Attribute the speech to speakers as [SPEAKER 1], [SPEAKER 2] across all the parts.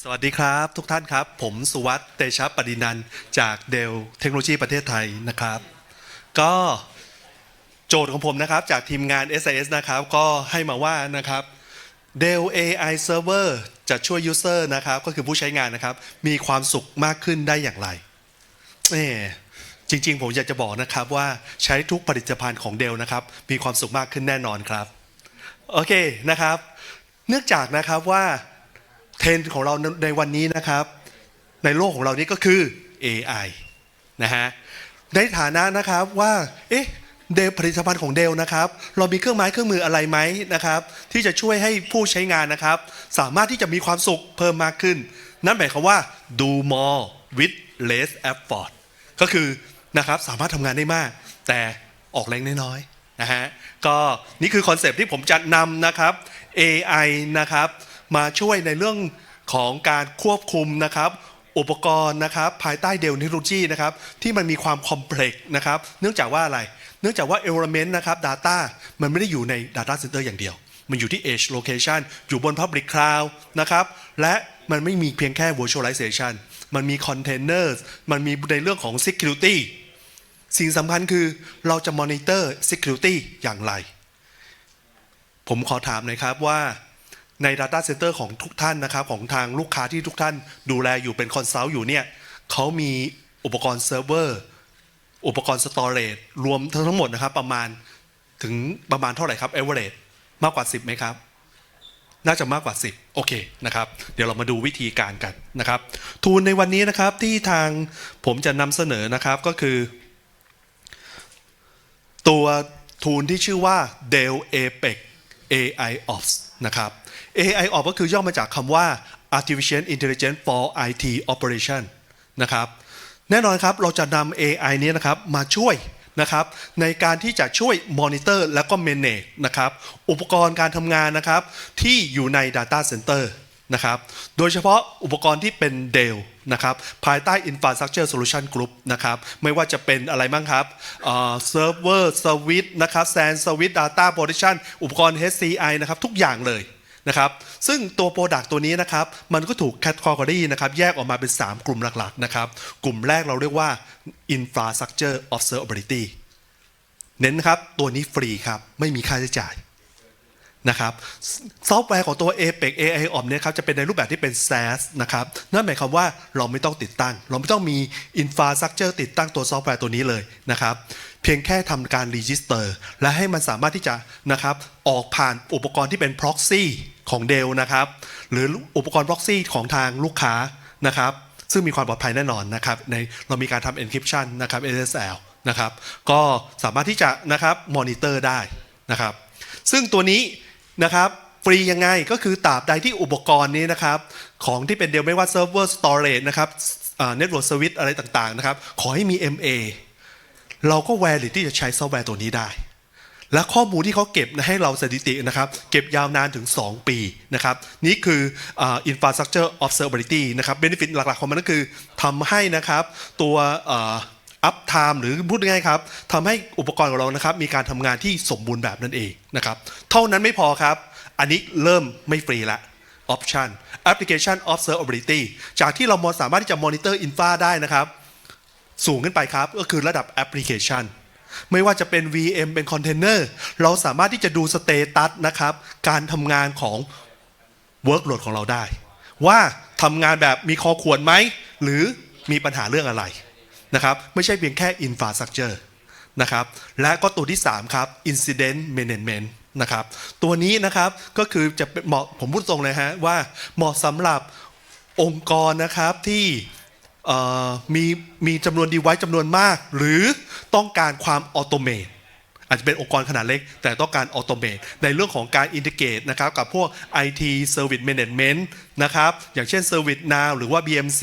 [SPEAKER 1] สวัสดีครับทุกท่านครับ ผมสุวัสด์เตชะปดินันจากเดลเทคโนโลยีประเทศไทยนะครับ ก็โจทย์ของผมนะครับจากทีมงาน SIS นะครับก็ให้มาว่านะครับ Dell AI Server จะช่วย User นะครับ ก็คือผู้ใช้งานนะครับ มีความสุขมากขึ้นได้อย่างไรเอ่จริง ๆ ผมอยากจะบอกนะครับว่าใช้ทุกผลิตภัณฑ์ของ Dell นะครับ มีความสุขมากขึ้นแน่นอนครับ โอเคนะครับ เนื่องจากนะครับว่า เทรนด์ของเราในวันนี้นะครับ ในโลกของเรานี้ก็คือ AI นะฮะในฐานะนะครับว่าเอ๊ะเดลผลิตภัณฑ์ของเดลนะครับ เรามีเครื่องไม้เครื่องมืออะไรไหมนะครับ ที่จะช่วยให้ผู้ใช้งานนะครับ สามารถที่จะมีความสุขเพิ่มมากขึ้น นั่นหมายความว่า do more with less effort ก็คือนะครับสามารถทำงานได้มาก แต่ออกแรงน้อยๆนะฮะก็นี่คือคอนเซปต์ที่ผมจะนำนะครับ AI นะครับ มาช่วยในเรื่องของการควบคุมนะครับอุปกรณ์นะครับภายใต้เดลเทคโนโลยีนะครับที่มันมีความคอมเพล็กซ์นะครับเนื่องจากว่าอะไร เนื่องจากว่า element นะครับ data มันไม่ได้อยู่ใน data center อย่างเดียว มันอยู่ที่ edge location อยู่บน public cloud นะครับและมันไม่มีเพียงแค่ virtualization มันมี containers มันมีในเรื่องของ security สิ่งสำคัญคือเราจะ monitor security อย่างไร ผมขอถามหน่อยครับว่า ใน Data Center ของทุกท่านนะครับของทางลูกค้าที่ทุกท่านดูแลอยู่เป็นคอนซัลท์อยู่เนี่ยเขามีอุปกรณ์เซิร์ฟเวอร์อุปกรณ์สตอเรจรวมทั้งหมดนะครับประมาณถึงประมาณเท่าไหร่ครับ average มากกว่า 10ไหมครับน่าจะมากกว่า 10 โอเคนะครับ เดี๋ยวเรามาดูวิธีการกันนะครับ ทูลในวันนี้นะครับที่ทางผมจะนำเสนอนะครับก็คือ ตัวทูลที่ชื่อว่า Dell Apex AI Ops นะครับ AI Ops ก็คือย่อมาจากคำว่า Artificial Intelligence for IT Operation นะครับ แน่นอนครับเราจะนำ AI นี้นะครับมาช่วยนะครับในการที่จะช่วย Monitor แล้วก็ Manage นะครับอุปกรณ์การทำงานนะครับที่อยู่ใน Data Center นะครับโดยเฉพาะอุปกรณ์ที่เป็น Dell นะครับภายใต้ Infrastructure Solution Group นะครับไม่ว่าจะเป็นอะไรบ้างครับเซิร์ฟเวอร์สวิตนะครับ SAN สวิต Data Protection อุปกรณ์ HCI นะครับทุกอย่างเลย นะครับซึ่งตัว Product ตัวนี้นะครับมันก็ถูก Category นะครับแยกออกมาเป็น 3 กลุ่มหลักๆนะครับกลุ่มแรกเราเรียกว่า Infrastructure Observability เน้นนะครับตัวนี้ฟรีครับไม่มีค่าใช้จ่ายนะครับซอฟต์แวร์ของตัว Apex AI o p เนี่ยครับจะเป็นในรูปแบบที่เป็น SaaS นะครับนั่นหมายความว่าเราไม่ต้องติดตั้ง เราไม่ต้องมี Infrastructure ติดตั้งตัวซอฟต์แวร์ตัวนี้เลยนะครับเพียงแค่ทำการ Register และให้มันสามารถที่จะนะครับออกผ่านอุปกรณ์ที่เป็น Proxy ของ Dell นะครับ หรืออุปกรณ์ Proxy ของทางลูกค้านะครับ ซึ่งมีความปลอดภัยแน่นอนนะครับ ในเรามีการทำ Encryption นะครับ SSL นะครับ ก็สามารถที่จะนะครับมอนิเตอร์ได้นะครับ ซึ่งตัวนี้นะครับฟรียังไงก็คือตราบใดที่อุปกรณ์นี้นะครับ ของที่เป็นเดียวไม่ว่าเซิร์ฟเวอร์สตอเรจนะครับเน็ตเวิร์กสวิตอะไรต่างๆนะครับ ขอให้มี MA เราก็แวลิดที่จะใช้ซอฟต์แวร์ตัวนี้ได้ และข้อมูลที่เขาเก็บให้เราสถิตินะครับ เก็บยาวนานถึง 2 ปีนะครับ นี่คืออ่า infrastructure observability นะครับ benefit หลักๆของมันก็คือทำให้นะครับตัวอัพไทม์หรือพูดง่ายๆครับทำให้อุปกรณ์ของเรานะครับ มีการทำงานที่สมบูรณ์แบบนั่นเองนะครับ เท่านั้นไม่พอครับ อันนี้เริ่มไม่ฟรีละ option application observability จากที่เราสามารถที่จะ monitor infra ได้นะครับ สูงขึ้นไปครับ ก็คือระดับแอปพลิเคชัน ไม่ว่าจะเป็น VM เป็นคอนเทนเนอร์เราสามารถที่จะดูสเตตัสนะครับ การทำงานของ Workload ของเราได้ ว่าทำงานแบบมีคอขวนไหม หรือมีปัญหาเรื่องอะไรนะครับ ไม่ใช่เพียงแค่ Infrastructure นะครับ และก็ตัวที่ 3 ครับ Incident Management นะครับ ตัวนี้นะครับก็คือจะเป็นเหมาะผมพูดตรงเลยฮะว่าเหมาะสำหรับองค์กรนะครับที่ มีมีจำนวนดีไว้จำนวนมาก หรือต้องการความออโตเมตอาจจะเป็นองค์กรขนาดเล็ก แต่ต้องการออโตเมตในเรื่องของการอินทิเกตนะครับกับพวก IT Service Management นะครับอย่างเช่น Service Now หรือว่า BMC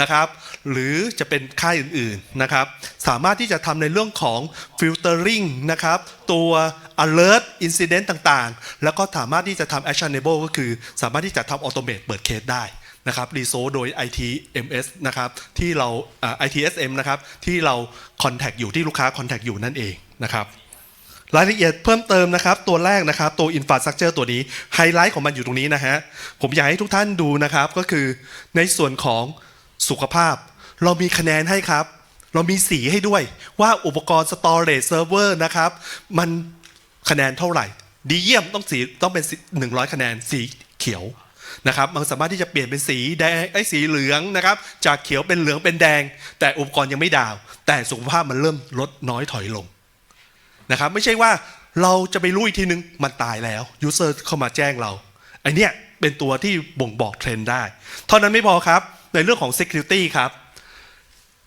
[SPEAKER 1] นะครับหรือจะเป็นค่ายอื่นๆนะครับสามารถที่จะทำในเรื่องของ Filtering นะครับตัว Alert Incident ต่างๆ แล้วก็สามารถที่จะทำ Actionable ก็คือสามารถที่จะทำออโตเมตเปิดเคสได้ นะครับรีโซโดย ITMS นะครับที่เราอ่า ITSM นะครับที่เรา Contact อยู่ที่ลูกค้า Contact อยู่นั่นเองนะครับรายละเอียดเพิ่มเติมนะครับ ตัวแรกนะครับ ตัว Infrastructure ตัวนี้ไฮไลท์ของมันอยู่ตรงนี้นะฮะผมอยากให้ทุกท่านดูนะครับ ก็คือในส่วนของสุขภาพ เรามีคะแนนให้ครับ เรามีสีให้ด้วยว่าอุปกรณ์ Storage Server นะครับ มันคะแนนเท่าไหร่ ดีเยี่ยมต้องสีต้องเป็น 100 คะแนนสีเขียว นะครับมันสามารถที่จะเปลี่ยนเป็นสีแดงไอ้สีเหลืองนะครับ จากเขียวเป็นเหลืองเป็นแดง แต่อุปกรณ์ยังไม่ดาว แต่สุขภาพมันเริ่มลดน้อยถอยลงนะครับ ไม่ใช่ว่าเราจะไปรู้อีกทีนึงมันตายแล้วยูเซอร์เข้ามาแจ้งเราไอเนี้ยเป็นตัวที่บ่งบอกเทรนด์ได้ เท่านั้นไม่พอครับในเรื่องของ Security ครับ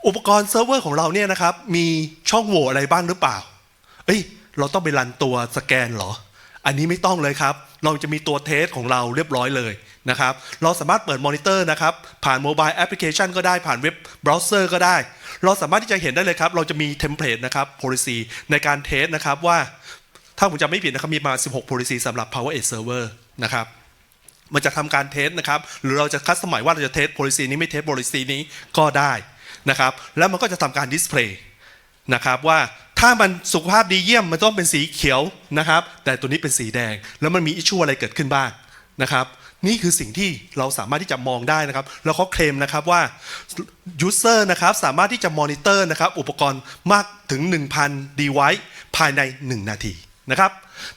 [SPEAKER 1] อุปกรณ์เซิร์ฟเวอร์ของเราเนี่ยนะครับมีช่องโหว่อะไรบ้างหรือเปล่า เอ้ย เราต้องไปรันตัวสแกนเหรอ อันนี้ไม่ต้องเลยครับ เราจะมีตัวเทสของเราเรียบร้อยเลย นะครับเราสามารถเปิดมอนิเตอร์นะครับผ่านโมบายแอปพลิเคชันก็ได้ผ่านเว็บเบราว์เซอร์ก็ได้ เราสามารถที่จะเห็นได้เลยครับ เราจะมีเทมเพลตนะครับ policy ในการเทสนะครับว่าถ้าผมจำไม่ผิดนะครับมีมา 16 policy สำหรับ Power Edge Server นะครับมันจะทำการเทสนะครับ หรือเราจะคัสตอมไมว่าเราจะเทส policy นี้ไม่เทส policy นี้ก็ได้นะครับ แล้วมันก็จะทำการดิสเพลย์นะครับว่าถ้ามันสุขภาพดีเยี่ยมมันต้องเป็นสีเขียวนะครับ แต่ตัวนี้เป็นสีแดง แล้วมันมีอิชชูอะไรเกิดขึ้นบ้างนะครับ นี่คือสิ่งที่เราสามารถที่จะมองได้นะครับ แล้วเขาเคลมนะครับว่า user นะครับสามารถที่จะมอนิเตอร์นะครับอุปกรณ์มากถึง 1,000 device ภายใน 1 นาทีนะครับ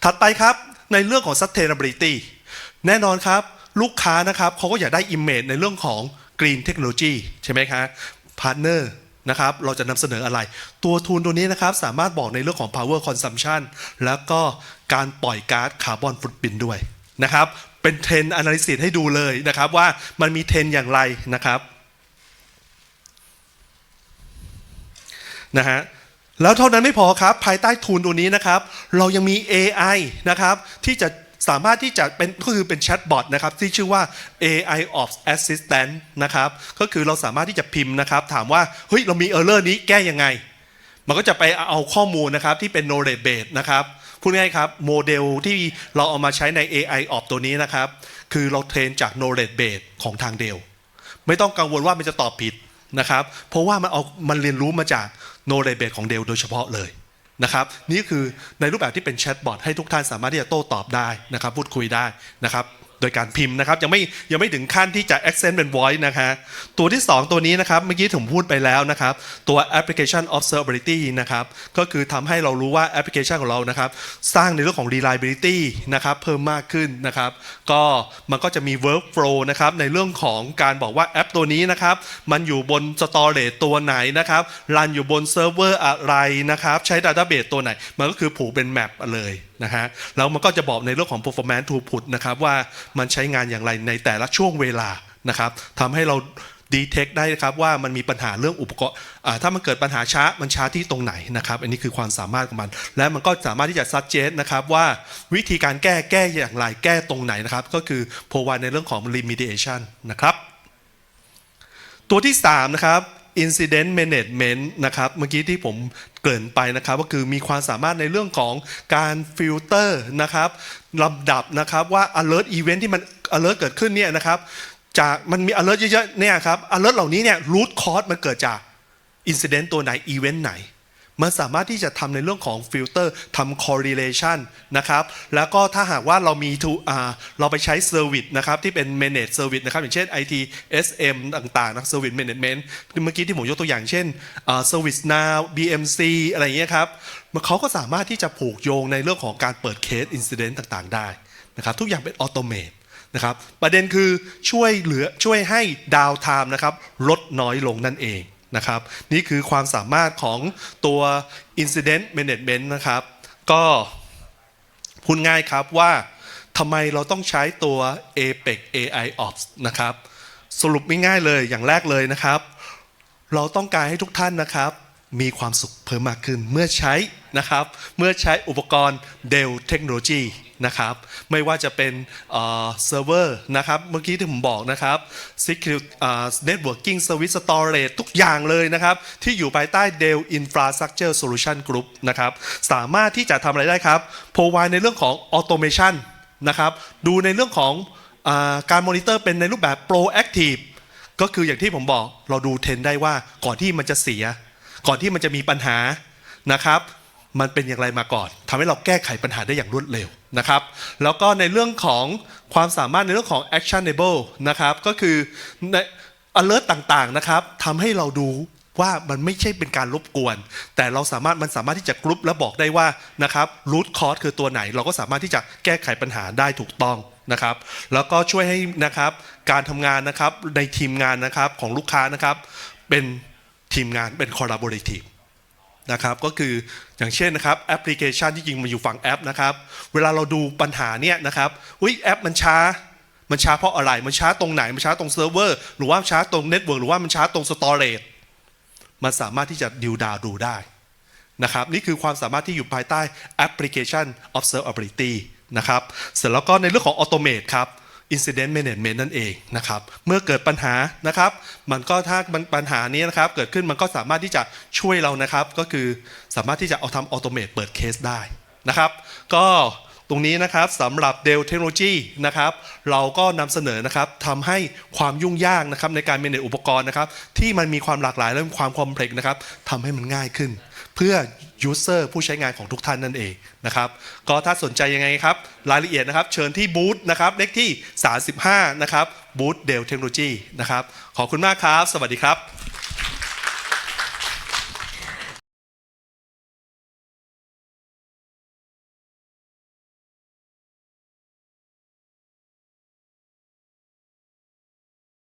[SPEAKER 1] ถัดไปครับในเรื่องของ sustainability แน่นอนครับ ลูกค้านะครับเขาก็อยากได้ image ในเรื่องของ green technology ใช่ไหมคะพาร์ n เนอร์นะครับเราจะนำเสนออะไร ตัวทูลตัวนี้นะครับสามารถบอกในเรื่องของ power consumption แล้วก็การปล่อยก๊าซคาร์บอนฟุตบินด้วยนะครับ เป็นเทรนด์ analysis ให้ดูเลยนะครับว่ามันมีเทรนด์อย่างไรนะครับนะฮะแล้วเท่านั้นไม่พอครับ ภายใต้ทูลตัวนี้นะครับ เรายังมี AI นะครับที่จะสามารถที่จะเป็นก็คือเป็นแชทบอทนะครับที่ชื่อว่า AI Ops Assistant นะครับก็คือเราสามารถที่จะพิมพ์นะครับ ถามว่าเฮ้ยเรามี error นี้แก้ยังไง มันก็จะไปเอาข้อมูลนะครับที่เป็น knowledge base นะครับพูดง่ายครับโมเดลที่เราเอามาใช้ใน AI Ops ตัวนี้นะครับ คือเราเทรนจาก knowledge base ของทางเดลไม่ต้องกังวลว่ามันจะตอบผิดนะครับ เพราะว่ามันเอามันเรียนรู้มาจากโนเ d เบ e ของเดลโดยเฉพาะเลยนะครับ นี่คือในรูปแบบที่เป็นแชทบอทให้ทุกท่านสามารถที่จะโต้ตอบได้นะครับ พูดคุยได้นะครับ โดยการพิมพ์นะครับ ยังไม่ยังไม่ถึงขั้นที่จะ accent เป็น voice นะคะ ตัวที่ 2 ตัวนี้นะครับ เมื่อกี้ผมพูดไปแล้วนะครับ ตัว application observability นะครับ ก็คือทำให้เรารู้ว่าแอปพลิเคชันของเรานะครับ สร้างในเรื่องของ reliability นะครับเพิ่มมากขึ้นนะครับ ก็มันก็จะมี workflow นะครับ ในเรื่องของการบอกว่าแอปตัวนี้นะครับ มันอยู่บน storage ตัวไหนนะครับรันอยู่บนเซิร์ฟเวอร์อะไรนะครับ ใช้ database ตัวไหน มันก็คือผูกเป็นแมปเลย นะฮะแล้วมันก็จะบอกในเรื่องของ performance throughput นะครับว่ามันใช้งานอย่างไรในแต่ละช่วงเวลานะครับทำให้เราดีเทคได้นะครับว่ามันมีปัญหาเรื่องอุปกรณ์ถ้ามันเกิดปัญหาช้ามันช้าที่ตรงไหนนะครับอันนี้คือความสามารถของมัน และมันก็สามารถที่จะซัดเจนนะครับว่าวิธีการแก้แก้อย่างไรแก้ตรงไหนนะครับ ก็คือ provide ในเรื่องของ remediation นะครับตัวที่3นะครับ incident management นะครับเมื่อกี้ที่ผมเกริ่นไปนะครับก็คือมีความสามารถในเรื่องของการฟิลเตอร์นะครับลำดับนะครับว่า alert event ที่มัน alert เกิดขึ้นเนี่ยนะครับจากมันมี alert เยอะๆเนี่ยครับ alert เหล่านี้เนี่ย root cause มันเกิดจาก incident ตัวไหน event ไหน มันสามารถที่จะทำในเรื่องของฟิลเตอร์ทำ correlation นะครับ แล้วก็ถ้าหากว่าเรามีทูเราไปใช้ service นะครับที่เป็น manage service นะครับ อย่างเช่น IT SM ต่างๆนะ service management เมื่อกี้ที่ผมยกตัวอย่างเช่นอ่า service now BMC อะไรอย่างเงี้ยครับมันเขาก็สามารถที่จะผูกโยงในเรื่องของการเปิดเคส incident ต่างๆ ได้นะครับ ทุกอย่างเป็น automate นะครับ ประเด็นคือช่วยเหลือช่วยให้ดาวไทม์นะครับลดน้อยลงนั่นเอง นะครับ นี่คือความสามารถของตัว Incident Management นะครับ ก็พูดง่ายครับว่าทำไมเราต้องใช้ตัว APEC AI Ops นะครับ สรุปไม่ง่ายเลยอย่างแรกเลยนะครับ เราต้องการให้ทุกท่านนะครับ มีความสุขเพิ่มมากขึ้น เมื่อใช้นะครับ เมื่อใช้อุปกรณ์ Dell Technology นะครับ ไม่ว่าจะเป็นเซิร์ฟเวอร์นะครับ เมื่อกี้ที่ผมบอกนะครับ Security Networking Service Storage ทุกอย่างเลยนะครับ ที่อยู่ภายใต้ Dell Infrastructure Solution Group นะครับ สามารถที่จะทำอะไรได้ครับ provide ในเรื่องของ automation นะครับ ดูในเรื่องของอการมอนิเตอร์เป็นในรูปแบบ proactive ก็คืออย่างที่ผมบอกเราดูเทรนได้ว่าก่อนที่มันจะเสีย ก่อนที่มันจะมีปัญหานะครับ มันเป็นอย่างไรมาก่อนทำให้เราแก้ไขปัญหาได้อย่างรวดเร็วนะครับ แล้วก็ในเรื่องของความสามารถในเรื่องของ actionable นะครับ ก็คือใน alert ต่างๆนะครับทำให้เราดูว่ามันไม่ใช่เป็นการรบกวน แต่เราสามารถมันสามารถที่จะกรุ๊ปและบอกได้ว่านะครับ root cause คือตัวไหน เราก็สามารถที่จะแก้ไขปัญหาได้ถูกต้องนะครับ แล้วก็ช่วยให้นะครับการทำงานนะครับในทีมงานนะครับของลูกค้านะครับเป็น ทีมงานเป็น collaborative นะครับก็คืออย่างเช่นนะครับแอปพลิเคชันที่จริงมันอยู่ฝั่งแอปนะครับเวลาเราดูปัญหาเนี่ยนะครับอุ้ยแอปมันช้า มันช้าเพราะอะไร มันช้าตรงไหน มันช้าตรงเซิร์ฟเวอร์หรือว่าช้าตรงเน็ตเวิร์กหรือว่ามันช้าตรงสตอเรจมันสามารถที่จะดิวดาวดูได้นะครับนี่คือความสามารถที่อยู่ภายใต้แอปพลิเคชัน observability นะครับเสร็จแล้วก็ในเรื่องของ automate ครับ incident management นั่นเองนะครับ เมื่อเกิดปัญหานะครับ มันก็ถ้ามันปัญหานี้นะครับ เกิดขึ้นมันก็สามารถที่จะช่วยเรานะครับ ก็คือสามารถที่จะเอาทำ automate เปิดเคสได้นะครับ ก็ตรงนี้นะครับสำหรับ Dell Technology นะครับ เราก็นำเสนอนะครับทำให้ความยุ่งยากนะครับในการ manage อุปกรณ์นะครับ ที่มันมีความหลากหลายและความคอมเพล็กซ์นะครับทำให้มันง่ายขึ้น เพื่อ user ผู้ใช้งานของทุกท่านนั่นเองนะครับก็ถ้าสนใจยังไงครับรายละเอียดนะครับ เชิญที่บูธนะครับเลขที่ 35 นะครับบูธเดลเทคโนโลยีนะครับขอบคุณมากครับ สวัสดีครับ